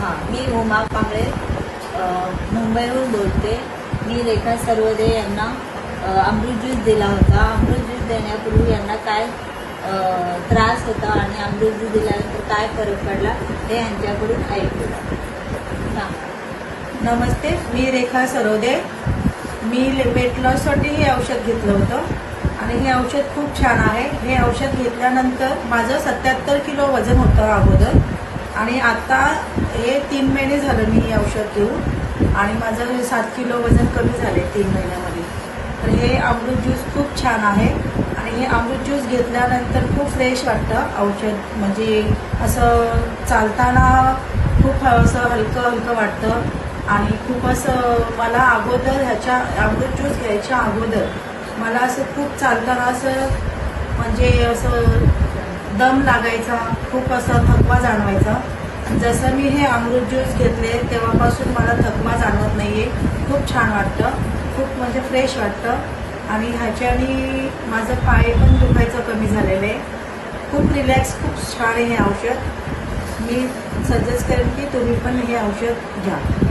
हां मी उमा कांबळे मुंबईहून बोलते. मी रेखा सर्वदे यांना अमृत ज्यूस दिला होता. अमृत ज्यूस देण्यापूर्वी यांना काय त्रास होता आणि अमृत ज्यूस दिल्यानंतर काय फरक पडला हे यांच्याकडून ऐकलं. हां. नमस्ते मी रेखा सरोदे मी वेट लॉससाठी हे औषध घेतलं होतं आणि हे औषध खूप छान आहे. हे औषध घेतल्यानंतर माझं सत्याहत्तर किलो वजन होतं अगोदर. आणि आता हे तीन महिने झालं मी हे औषध घेऊन आणि माझं सात किलो वजन कमी झाले तीन महिन्यामध्ये. तर हे अमृत ज्यूस खूप छान आहे. आणि हे अमृत ज्यूस घेतल्यानंतर खूप फ्रेश वाटतं औषध. म्हणजे असं चालताना खूप असं हलकं हलकं वाटतं. आणि खूप असं मला अगोदर ह्याच्या अमृत ज्यूस घ्यायच्या अगोदर मला असं खूप चालताना असं म्हणजे असं दम लागायचा खूप असा थकवा जाणवायचा. जसं मी हे अमृत ज्यूस घेतले तेव्हापासून मला थकवा जाणवत नाही आहे खूप छान वाटतं. खूप म्हणजे फ्रेश वाटतं. आणि ह्याच्याने माझं पाय पण दुखायचं कमी झालेलं आहे. खूप रिलॅक्स खूप छान आहे हे औषध. मी सजेस्ट करेन की तुम्ही पण हे औषध घ्या.